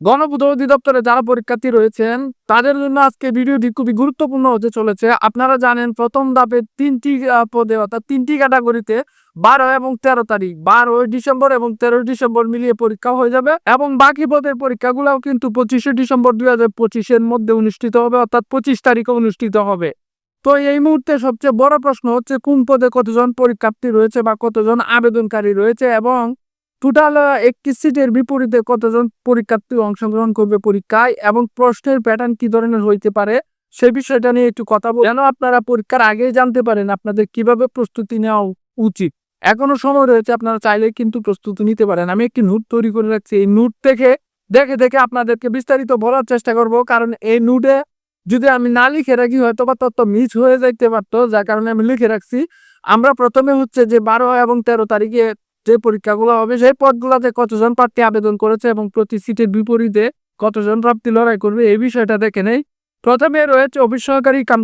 গণপূর্ত অধিদপ্তরে যারা পরীক্ষার্থী রয়েছেন, তাদের জন্য আজকে ভিডিওটি খুবই গুরুত্বপূর্ণ হতে চলেছে। আপনারা জানেন, প্রথম ধাপে তিনটি পদে, অর্থাৎ তিনটি ক্যাটাগরিতে বারো এবং তেরো তারিখ বারোই ডিসেম্বর এবং তেরোই ডিসেম্বর মিলিয়ে পরীক্ষা হয়ে যাবে এবং বাকি পদের পরীক্ষাগুলোও কিন্তু পঁচিশে ডিসেম্বর দুই হাজার পঁচিশের মধ্যে অনুষ্ঠিত হবে, অর্থাৎ পঁচিশ তারিখে অনুষ্ঠিত হবে। তো এই মুহূর্তে সবচেয়ে বড় প্রশ্ন হচ্ছে, কোন পদে কতজন পরীক্ষার্থী রয়েছে বা কতজন আবেদনকারী রয়েছে এবং টোটাল একটি সিটের বিপরীতে কতজন পরীক্ষার্থী অংশগ্রহণ করবে পরীক্ষায় এবং প্রশ্নের প্যাটার্ন কি ধরনের হইতে পারে? সে বিষয়টা নিয়ে একটু কথা বল। যেন আপনারা পরীক্ষার আগেই জানতে পারেন আপনাদের কীভাবে প্রস্তুতি নেওয়া উচিত। এখনও সময় রয়েছে, আপনারা চাইলে কিন্তু প্রস্তুতি নিতে পারেন। আমি একটি নোট তৈরি করে রাখছি। এই নোট থেকে দেখে দেখে আপনাদেরকে বিস্তারিত বলার চেষ্টা করব। কারণ এই নোটে যদি আমি না লিখে রাখি হয়তো বা তত মিস হয়ে যাইতে পারতো। যার কারণে আমি লিখে রাখছি। আমরা প্রথমে হচ্ছে যে বারো এবং তেরো তারিখে যে পরীক্ষাগুলো হবে, সেই পদগুলোতে কতজন প্রার্থী আবেদন করেছে এবং প্রতি সিটের বিপরীতে কতজন প্রার্থী লড়াই করবে, এই বিষয়টা দেখে নেই। প্রথমে রয়েছে অফিস সহকারী কাম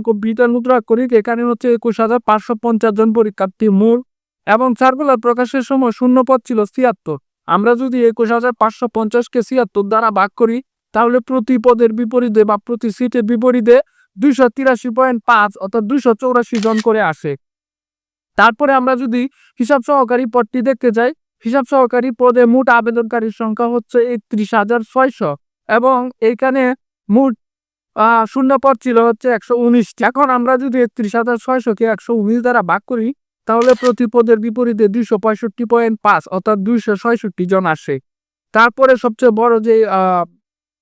মুদ্রা করিক, এখানে হচ্ছে একুশ হাজার পাঁচশো পঞ্চাশ জন পরীক্ষার্থী মূল এবং সার্কুলার প্রকাশের সময় শূন্য পদ ছিল ছিয়াত্তর। আমরা যদি একুশ হাজার পাঁচশো পঞ্চাশকে ছিয়াত্তর দ্বারা ভাগ করি, তাহলে প্রতি পদের বিপরীতে বা প্রতি সিটের বিপরীতে দুইশো তিরাশি পয়েন্ট পাঁচ অর্থাৎ দুইশো চৌরাশি জন করে আসে। তারপরে আমরা যদি হিসাব সহকারী পদটি দেখতে যাই, হিসাব সহকারী পদে মোট আবেদনকারীর সংখ্যা হচ্ছে একত্রিশ হাজার ছয়শো এবং এইখানে মোট শূন্য পদ ছিল হচ্ছে একশো উনিশটি। এখন আমরা যদি একত্রিশ হাজার ছয়শোকে একশো উনিশ দ্বারা ভাগ করি, তাহলে প্রতি পদের বিপরীতে দুইশো পঁয়ষট্টি পয়েন্ট পাঁচ অর্থাৎ দুইশো ছয়ষট্টি জন আসে। তারপরে সবচেয়ে বড় যে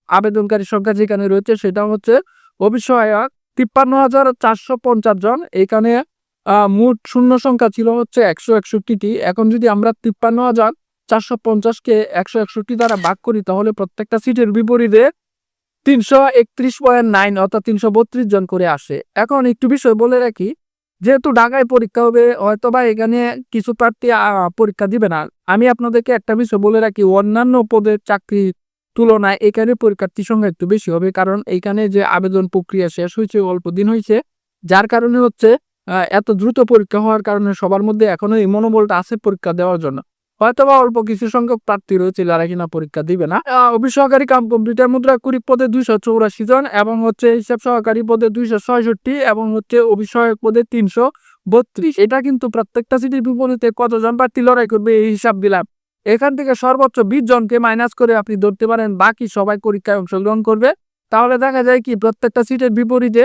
আবেদনকারী সংখ্যা যেখানে রয়েছে সেটা হচ্ছে অভিষয়ক তিপ্পান্ন হাজার চারশো পঞ্চাশ জন। এখানে মোট শূন্য সংখ্যা ছিল হচ্ছে একশো একষট্টিটি। এখন যদি আমরা তিপ্পান্ন হাজার চারশো পঞ্চাশকে একশো একষট্টি দ্বারা ভাগ করি, তাহলে প্রত্যেকটা সিটের বিপরীতে তিনশো একত্রিশ পয়েন্ট নাইন অর্থাৎ তিনশো বত্রিশ জন করে আসে। এখন একটু বিষয় বলে রাখি, যেহেতু ঢাকায় পরীক্ষা হবে হয়তো বা এখানে কিছু প্রার্থী পরীক্ষা দিবে না। আমি আপনাদেরকে একটা বিষয় বলে রাখি, অন্যান্য পদের চাকরির তুলনায় এখানে পরীক্ষার্থীর সংখ্যা একটু বেশি হবে, কারণ এইখানে যে আবেদন প্রক্রিয়া শেষ হয়েছে, অল্প দিন হয়েছে, যার কারণে হচ্ছে এত দ্রুত পরীক্ষা হওয়ার কারণে সবার মধ্যে এখনও এই মনোবলটা আছে পরীক্ষা দেওয়ার জন্য। হয়তোবা অল্প কিছু সংখ্যক প্রার্থী রয়েছে যারা কিনা পরীক্ষা দিবে না। আহ, কাম কম্পিউটার মুদ্রা কুড়ি পদে দুইশো চৌরাশি জন এবং হচ্ছে হিসাব সহকারী পদে দুইশো ছয়ষট্টি এবং হচ্ছে অভিষয়ক পদে তিনশো বত্রিশ। এটা কিন্তু প্রত্যেকটা সিটির বিপরীতে কতজন প্রার্থী লড়াই করবে এই হিসাব দিলাম। এখান থেকে সর্বোচ্চ বিশ জনকে মাইনাস করে আপনি ধরতে পারেন বাকি সবাই পরীক্ষায় অংশগ্রহণ করবে। তাহলে দেখা যায় কি প্রত্যেকটা সিটের বিপরীতে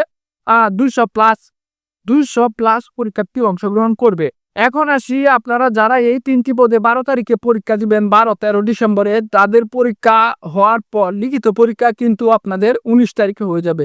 দুইশো প্লাস দুইশো প্লাস পরীক্ষার্থী অংশগ্রহণ করবে। এখন আসি আপনারা যারা এই তিনটি পদে বারো তারিখে পরীক্ষা দিবেন, বারো, তেরো ডিসেম্বরে, তাদের পরীক্ষা হওয়ার পর, লিখিত পরীক্ষা কিন্তু আপনাদের উনিশ তারিখে হয়ে যাবে।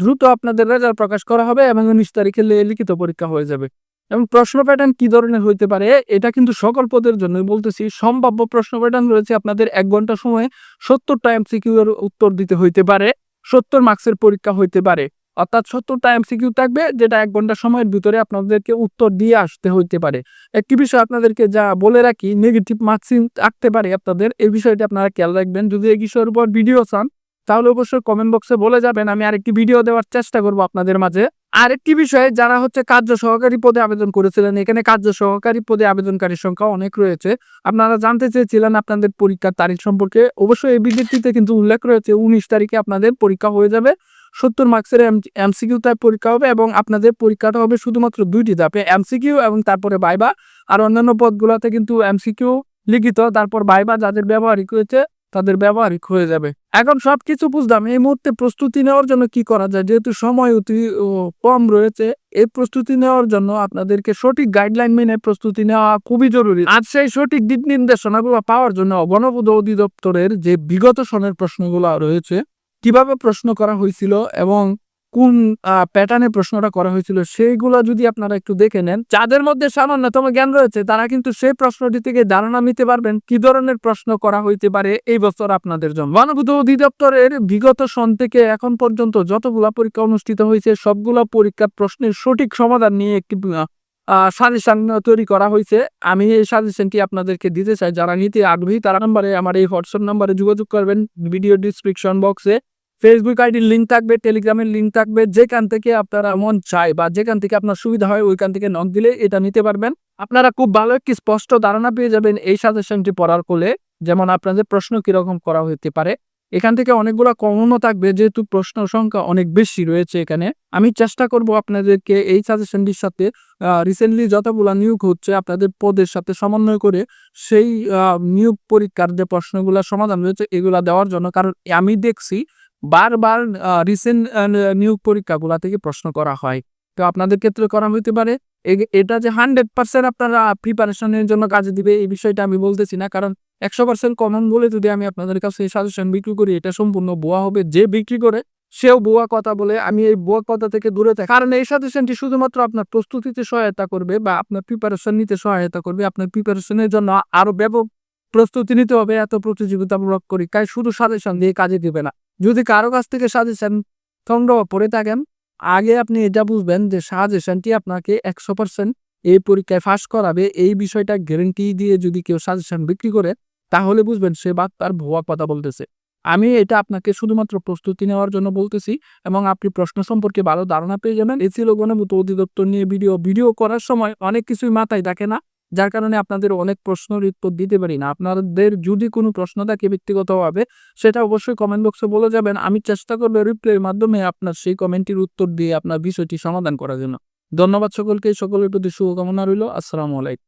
দ্রুত আপনাদের রেজাল্ট প্রকাশ করা হবে এবং উনিশ তারিখে লিখিত পরীক্ষা হয়ে যাবে। এবং প্রশ্ন প্যাটার্ন কি ধরনের হইতে পারে, এটা কিন্তু সকল পদের জন্যই বলতেছি। সম্ভাব্য প্রশ্ন প্যাটার্ন রয়েছে আপনাদের এক ঘণ্টা সময়ে সত্তরটা এমসিকিউ এর উত্তর দিতে হইতে পারে, সত্তর মার্কসের পরীক্ষা হইতে পারে। অর্থাৎ সত্তরটা এমসিকিউ থাকবে, যেটা এক ঘণ্টা সময়ের ভিতরে আপনাদেরকে উত্তর দিয়ে আসতে হইতে পারে। একটি বিষয় আপনাদেরকে যা বলে রাখি নেগেটিভ মার্কসিং থাকতে পারে আপনাদের, এই বিষয়টি আপনারা খেয়াল রাখবেন। যদি এই বিষয়ের উপর ভিডিও চান, তাহলে অবশ্যই কমেন্ট বক্সে বলে যাবেন, আমি আরেকটি ভিডিও দেওয়ার চেষ্টা করব আপনাদের মাঝে। আরেকটি বিষয়ে, যারা হচ্ছে কার্য সহকারী পদে আবেদন করেছিলেন, এখানে কার্য সহকারী পদে আবেদনকারীর সংখ্যা অনেক রয়েছে। আপনারা জানতে চেয়েছিলেন আপনাদের পরীক্ষার তারিখ সম্পর্কে, অবশ্যই এই বিজ্ঞপ্তিতে কিন্তু উল্লেখ রয়েছে, উনিশ তারিখে আপনাদের পরীক্ষা হয়ে যাবে। সত্তর মার্কসের এমসিকিউ টাইপ পরীক্ষা হবে এবং আপনাদের পরীক্ষাটা হবে শুধুমাত্র দুইটি ধাপে এমসিকিউ এবং তারপরে বাইবা আর অন্যান্য পদগুলোতে কিন্তু এমসিকিউ লিখিত, তারপর বাইবা যাদের ব্যবহারিক হয়েছে তাদের ব্যবহারিক হয়ে যাবে। এখন সবকিছু বুঝলাম, এই মুহূর্তে প্রস্তুতি নেওয়ার জন্য কি করা যায়? যেহেতু সময় অতি কম রয়েছে, এই প্রস্তুতি নেওয়ার জন্য আপনাদেরকে সঠিক গাইডলাইন মেনে প্রস্তুতি নেওয়া খুবই জরুরি। আর সেই সঠিক দিক নির্দেশনাগুলো পাওয়ার জন্য গণপদ অধিদপ্তরের যে বিগত সনের প্রশ্নগুলো রয়েছে কীভাবে প্রশ্ন করা হয়েছিল এবং কোন প্যাটার্নে প্রশ্নটা করা হয়েছিল সেইগুলো যদি আপনারা একটু দেখে নেন, যাদের মধ্যে সামান্যতম জ্ঞান রয়েছে, তারা কিন্তু সেই প্রশ্নটি থেকে ধারণা নিতে পারবেন কি ধরনের প্রশ্ন করা হইতে পারে এই বছর আপনাদের জন্য। মানবত অধিদপ্তরের বিগত সন থেকে এখন পর্যন্ত যতগুলা পরীক্ষা অনুষ্ঠিত হয়েছে, সবগুলা পরীক্ষার প্রশ্নের সঠিক সমাধান নিয়ে একটি সাজেশন তৈরি করা হয়েছে। আমি এই সাজেশনটি আপনাদেরকে দিতে চাই। যারা নিতে আগ্রহী, তারা নাম্বারে আমার এই হোয়াটসঅ্যাপ নাম্বারে যোগাযোগ করবেন। ভিডিও ডিসক্রিপশন বক্সে ফেসবুক আইডির লিঙ্ক থাকবে টেলিগ্রামের লিঙ্ক থাকবে। যেখান থেকে আপনারা মন চায় বা যেখান থেকে আপনার সুবিধা হয়, ওইখান থেকে নক দিলে এটা নিতে পারবেন। আপনারা খুব ভালো একটি স্পষ্ট ধারণা পেয়ে যাবেন এই সাজেশনটি পড়ার ফলে যেমন আপনাদের প্রশ্ন কীরকম করা হতে পারে। এখান থেকে অনেকগুলো কমনও থাকবে, যেহেতু প্রশ্ন সংখ্যা অনেক বেশি রয়েছে এখানে। আমি চেষ্টা করব আপনাদেরকে এই সাজেশনটির সাথে রিসেন্টলি যতগুলো নিয়োগ হচ্ছে আপনাদের পদের সাথে সমন্বয় করে সেই নিয়োগ পরীক্ষার যে প্রশ্নগুলো সমাধান রয়েছে এগুলা দেওয়ার জন্য, কারণ আমি দেখছি বারবার রিসেন্ট নিয়োগ পরীক্ষাগুলা থেকে প্রশ্ন করা হয়। তো আপনাদের ক্ষেত্রে করা হতে পারে। এটা যে হান্ড্রেড পার্সেন্ট আপনারা প্রিপারেশনের জন্য কাজে দিবে, এই বিষয়টা আমি বলতেছি না। কারণ একশো পার্সেন্ট কমন বলে যদি আমি আপনাদের কাছে সাজেশন বিক্রি করি, এটা সম্পূর্ণ বোয়া হবে। যে বিক্রি করে, সেও বোয়া কথা বলে। আমি এই বোয়া কথা থেকে দূরে থাকি। কারণ এই সাজেশনটি শুধুমাত্র আপনার প্রস্তুতিতে সহায়তা করবে বা আপনার প্রিপারেশন নিতে সহায়তা করবে। আপনার প্রিপারেশনের জন্য আরও ব্যাপক প্রস্তুতি নিতে হবে, এত প্রতিযোগিতামূলক পরীক্ষায়। শুধু সাজেশন দিয়ে কাজে দিবে না। যদি কারও কাছ থেকে সাজেশন সংগ্রহ করে থাকেন আগে আপনি এটা বুঝবেন যে সাজেশনটি আপনাকে একশো পার্সেন্ট এই পরীক্ষায় ফাঁস করাবে। এই বিষয়টা গ্যারেন্টি দিয়ে যদি কেউ সাজেশন বিক্রি করে, তাহলে বুঝবেন সে বাদ তার ভুয়া কথা বলতেছে। আমি এটা আপনাকে শুধুমাত্র প্রস্তুতি নেওয়ার জন্য বলতেছি এবং আপনি প্রশ্ন সম্পর্কে ভালো ধারণা পেয়ে যাবেন। এই ছিল গণভূত অধিদপ্তর নিয়ে ভিডিও। ভিডিও করার সময় অনেক কিছুই মাথায় থাকে না। যার কারণে আপনাদের অনেক প্রশ্নের উত্তর দিতে পারি না। আপনাদের যদি কোনো প্রশ্ন থাকে ব্যক্তিগতভাবে, সেটা অবশ্যই কমেন্ট বক্সে বলে যাবেন। আমি চেষ্টা করব রিপ্লাইয়ের মাধ্যমে আপনার সেই কমেন্টের উত্তর দিয়ে আপনার বিষয়টি সমাধান করার জন্য। ধন্যবাদ সকলকে। সকলের প্রতি শুভকামনা রইল। আসসালামু আলাইকুম।